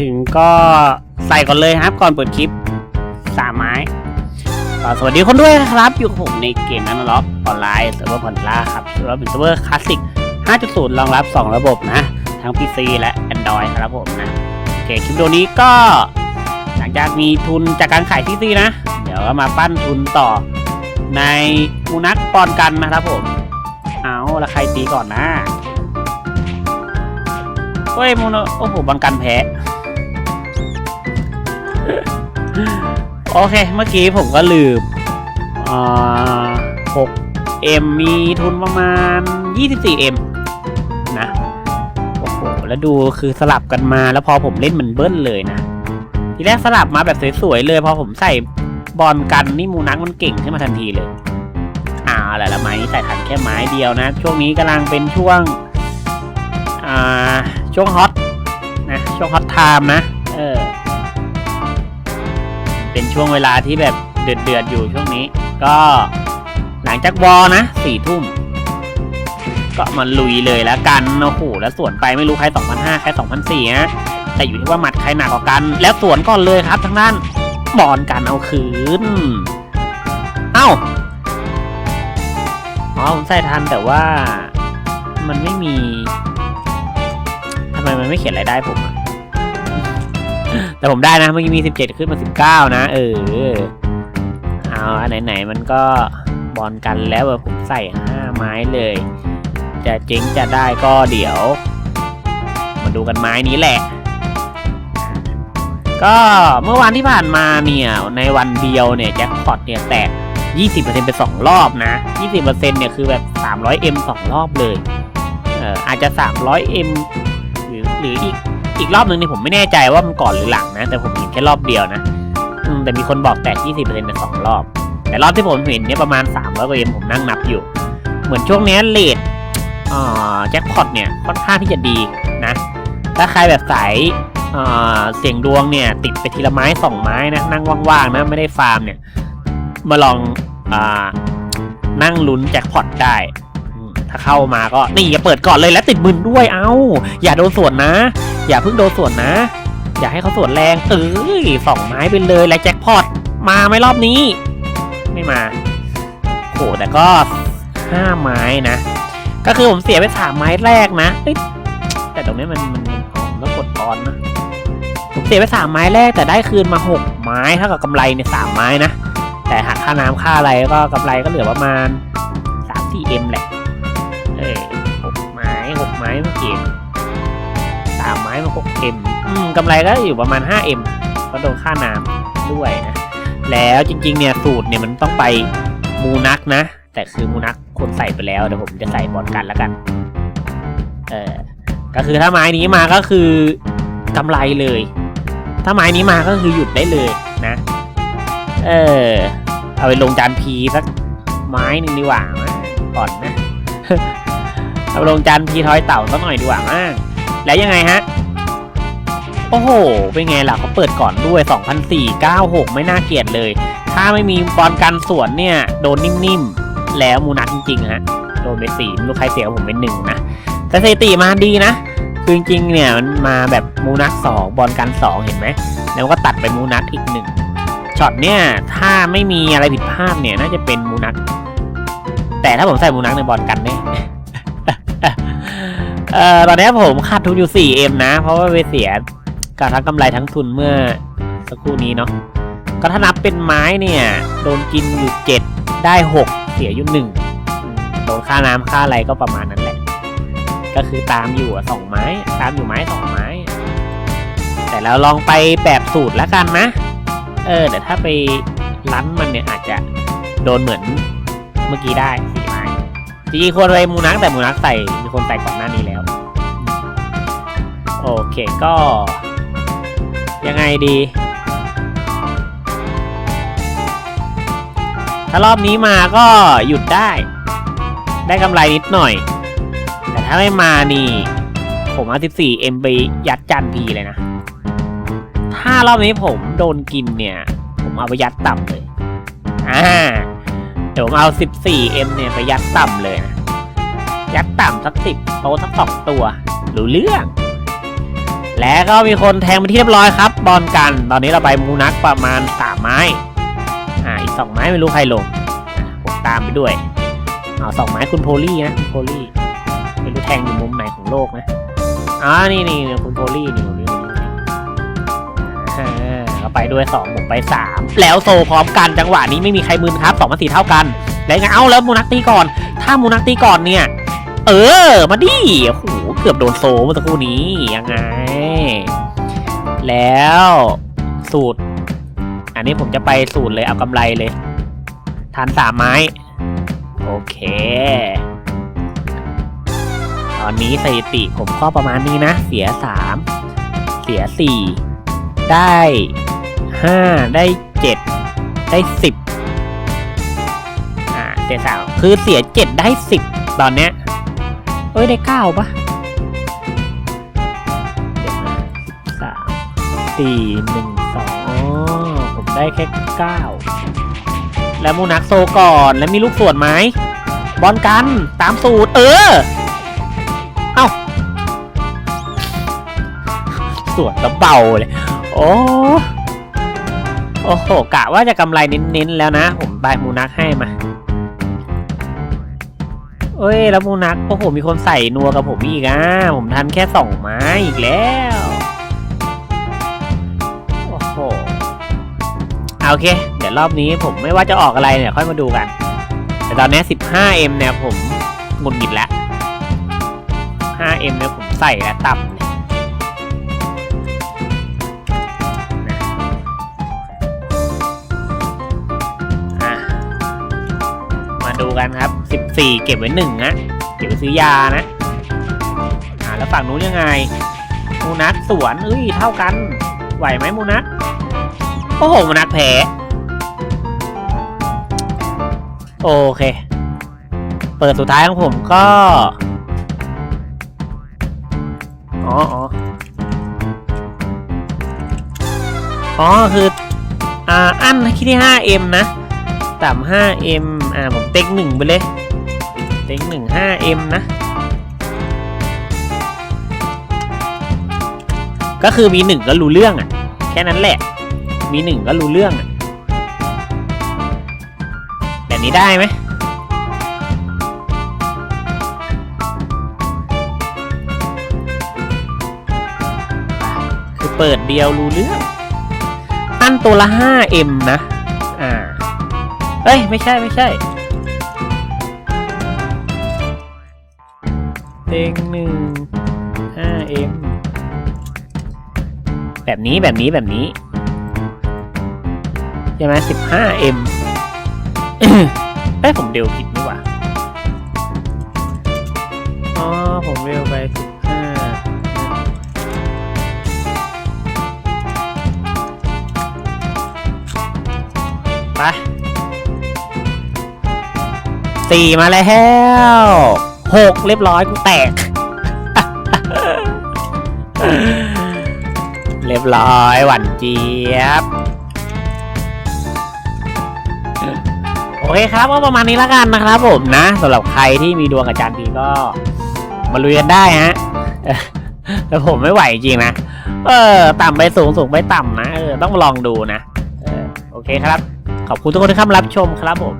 ถึงก็ใส่ก่อนเลยครับก่อนเปิดคลิปสามไม้สวัสดีคนด้วยนะครับ อยู่กับผมในเกมนั้นล็อกออนไลน์เซิร์ฟเวอร์พอนล่าครับเซิร์ฟเวอร์เป็นเซิร์ฟเวอร์คลาสสิก 5.0 รองรับ 2 ระบบนะ ทั้ง PC และ Android ครับผมนะ โอเค คลิปวิดีโอนี้ก็ หลังจากมีทุนจากการขาย PC นะ เดี๋ยวก็มาปั้นทุนต่อในมูนักปอนกันนะครับผม เอาแล้วใครตีก่อนนะเฮ้ยมูนโอ้โหบอลกันแพ้ โอเค เมื่อกี้ผมก็ลืมอ่า 6M มีทุนประมาณ 24M นะ โอ้โห แล้วดูคือสลับกันมาแล้วพอผมเล่นเหมือนเบิ้ลเลยนะ ทีแรกสลับมาแบบสวยๆเลย พอผมใส่บอลกันนี่มูนักมันเก่งขึ้นมาทันทีเลยอ้าอะไรละไม้ใส่ทันแค่ไม้เดียวนะ ช่วงนี้กำลังเป็นช่วง อ่า ช่วงฮอตนะ ช่วงฮอตไทม์นะ เป็นช่วงเวลาที่แบบเดือดเดือดๆอยู่ช่วงนี้ ก็หลังจากวอลนะสี่ทุ่มก็มาลุยเลยแล้วกันโอ้โหแล้วสวนไปไม่รู้ใคร2,500ใคร2,400นะแต่อยู่ที่ว่าหมัดใครหนักกว่ากัน แล้วสวนก่อนเลยครับทั้งนั้นบอลกันเอาคืนเอ้าอ๋อผมใส่ทันแต่ว่ามันไม่มีทำไมมันไม่เขียนรายได้ผมอะ แต่ผมได้นะเมื่อกี้มี 17 ขึ้นมา 19 นะ เออ เอาอันไหนๆมันก็บอลกันแล้วผมใส่ 5 ไม้เลย จะเจ๊งจะได้ก็เดี๋ยว มาดูกันไม้นี้แหละ ก็เมื่อวานที่ผ่านมาเนี่ย ในวันเดียวเนี่ยแจ็คพอตเนี่ยแตก 20%ไป2รอบนะ 20%เนี่ยคือแบบ 300M 2 รอบเลย เอออาจจะ 300M หรือหรืออีก อีกรอบหนึ่งเนี่ยผมไม่แน่ใจว่ามันก่อนหรือหลังนะ แต่ผมเห็นแค่รอบเดียวนะแต่มีคนบอกแตก20%ใน2รอบ แต่รอบที่ผมเห็นเนี่ยประมาณ300กว่า M ผมนั่งนับอยู่ เหมือนช่วงนี้เลทแจ็คพอตเนี่ยค่อนข้างที่จะดีนะ ถ้าใครแบบสายเสียงดวงเนี่ยติดไปทีละไม้สองไม้นะนั่งว่างๆนะไม่ได้ฟาร์มเนี่ย มาลองอนั่งลุ้นแจ็คพอตได้ ถ้าเข้ามาก็นี่อย่าเปิดก่อนเลยและติดมึนด้วยเอ้าอย่าโดนส่วนนะ อย่าเพิ่งโดนสวนนะ อย่าให้เขาสวนแรง เอ้ยสองไม้ไปเลยและแจ็คพอตมาไหมรอบนี้ ไม่มาโหแต่ก็ห้าไม้นะ ก็คือผมเสียไปสามไม้แรกนะแต่ตรงนี้มันมันผมต้องกดออนนะผมเสียไปสามไม้แรกแต่ได้คืนมาหกไม้เท่ากับกำไรเนี่ยสามไม้นะแต่หักค่าน้ำค่าอะไรก็กำไรก็เหลือประมาณสามสี่เอ็มแหละามไม้มาหกเอ็มอืมกำไรก็อยู่ประมาณห้าเอ็มก็โดนค่าน้ำด้วยนะ แล้วจริงๆเนี่ยสูตรเนี่ยมันต้องไปมูนักนะ แต่คือมูนักคนใส่ไปแล้วเดี๋ยวผมจะใส่บอลกันแล้วกัน เออก็คือถ้าไม้นี้มาก็คือกำไรเลย ถ้าไม้นี้มาก็คือหยุดได้เลยนะ เออ เอาไปลงจานพีสักไม้หนึ่งดีกว่าก่อนนะเอาลงจานพีทอยเต่าสักหน่อยดีกว่ามาแล้วยังไงฮะ โอ้โห เป็นไงล่ะเขาเปิดก่อนด้วย 2,496 ไม่น่าเกลียดเลย ถ้าไม่มีบอลกันสวนเนี่ย โดนนิ่มๆ แล้วมูนัทจริงๆฮะ โดนไปสี่ไม่รู้ใครเสียผมเป็นหนึ่งนะ แต่สถิติมาดีนะ คือจริงๆ เนี่ยมันมาแบบมูนัทสองบอลกันสองเห็นไหม แล้วก็ตัดไปมูนัทอีกหนึ่งช็อตเนี่ย ถ้าไม่มีอะไรผิดพลาดเนี่ย น่าจะเป็นมูนัทแต่ถ้าผมใส่มูนัทในบอลกันเนี่ยเอ่อตอนนี้ผมขาดทุนอยู่ 4M นะ เพราะว่าไปเสีย กับทั้งกำไรทั้งทุนเมื่อสักครู่นี้เนาะก็ถ้านับเป็นไม้เนี่ยโดนกินอยู่ 7 ได้ 6 เสียอยู่หนึ่งโดนค่าน้ำค่าอะไรก็ประมาณนั้นแหละ ก็คือตามอยู่สองไม้ ตามอยู่ไม้สองไม้ แต่เราลองไปแบบสูตรแล้วกันนะ เออแต่ถ้าไปลั้นมันเนี่ยอาจจะโดนเหมือนเมื่อกี้ได้สี่ไม้จริงๆควรไปมูนักแต่มูนักใส่มีคนใส่ก่อนหน้านี้แล้ว โอเคก็ ยังไงดี ถ้ารอบนี้มาก็หยุดได้ ได้กำไรนิดหน่อย แต่ถ้าไม่มานี่ ผมเอา 14M ไปยัดจานพีเลยนะ ถ้ารอบนี้ผมโดนกินเนี่ย ผมเอาไปยัดต่ำเลย อ่า เดี๋ยวผมเอา 14M เนี่ยไปยัดต่ำเลยนะ ยัดต่ำสักสิบโตสักสองตัว รู้เรื่อง และก็มีคนแทงไปที่เรียบร้อยครับ บอลกัน ตอนนี้เราไปมูนักประมาณสามไม้อ่าอีกสองไม้ไม่รู้ใครลงผมตามไปด้วยเอาสองไม้คุณโพลี่นะคุณโพลี่ไม่รู้แทงอยู่มุมไหนของโลกนะอ่านี่นี่คุณโพลี่นี่นี่นี่เราไปด้วยสองผมไปสามแล้วโซพร้อมกันจังหวะนี้ไม่มีใครมึนครับสองมาสี่เท่ากันแล้วไงเอ้าแล้วมูนักตีก่อน ถ้ามูนักตีก่อนเนี่ย เออ มาดิโอ้โหเกือบโดนโซเมื่อสักครู่นี้ยังไง แล้วสูตร อันนี้ผมจะไปสูตรเลยเอากำไรเลยทานสามไม้ โอเค ตอนนี้สถิติผมก็ประมาณนี้นะ เสียสามเสียสี่ได้ห้าได้เจ็ดได้สิบอ่าเสียสามคือเสียเจ็ดได้สิบตอนเนี้ย เอ้ย ได้เก้าปะเดี๋ยวนะสิบสามสี่หนึ่งสองอ๋อผมได้แค่เก้าแล้วมูนักโซก่อนแล้วมีลูกส่วนไหมบอลกันตามสูตร เออ เอ้าสวนแล้วเบาเลย โอ้โอ้โหกะว่าจะกำไรเน้นๆแล้วนะ ผมบายมูนักให้มา เอ้ย แล้วมูนักโอ้โหมีคนใส่นัวกับผมอีกอะ ผมทันแค่สองไม้อีกแล้ว โอ้โหเอาโอเค เดี๋ยวรอบนี้ผมไม่ว่าจะออกอะไรเนี่ย ค่อยมาดูกัน แต่ตอนนี้ 15M เนี่ยผมหงุดหงิดแล้ว 5M เนี่ยผมใส่แล้วต่ำเลยอะมาดูกันครับ 14เก็บไว้หนึ่งนะเก็บไว้ซื้อยานะอ่าแล้วฝั่งนู้นยังไงมูนักสวนเอ้ยเท่ากัน ไหวไหมมูนักโอ้โหมูนักแพ้โอเค เปิดสุดท้ายของผมก็อ๋ออ๋ออ๋อคืออ่าอันที่ที่ 5M นะต่ำ 5M อ่า ผมเต็งหนึ่งไปเลย เต็งหนึ่ง 5M นะ ก็คือมีหนึ่งก็รู้เรื่องอะ แค่นั้นแหละ มีหนึ่งก็รู้เรื่องอะ แบบนี้ได้ไหมคือเปิดเดียวรู้เรื่องอั้นตัวละ 5M นะ อ่า เอ้ย ไม่ใช่ไม่ใช่ เต็งหนึ่ง 5M แบบนี้แบบนี้แบบนี้ใช่ไหม 15M เอ้ยผมเดวผิดนี่หว่า อ๋อ ผมเร็วไป 15ไปสี่มาแล้ว หกเรียบร้อยกูแตก เรียบร้อยหวานเจี๊ยบ โอเคครับก็ประมาณนี้แล้วกันนะครับผมนะสำหรับใครที่มีดวงกับจานดีก็มาลุยกันได้ฮะแต่ผมไม่ไหวจริงนะ เออ ต่ำไปสูงสูงไปต่ำนะ เออ ต้องลองดูนะออโอเคครับ ขอบคุณทุกคนที่เข้ามารับชมครับผม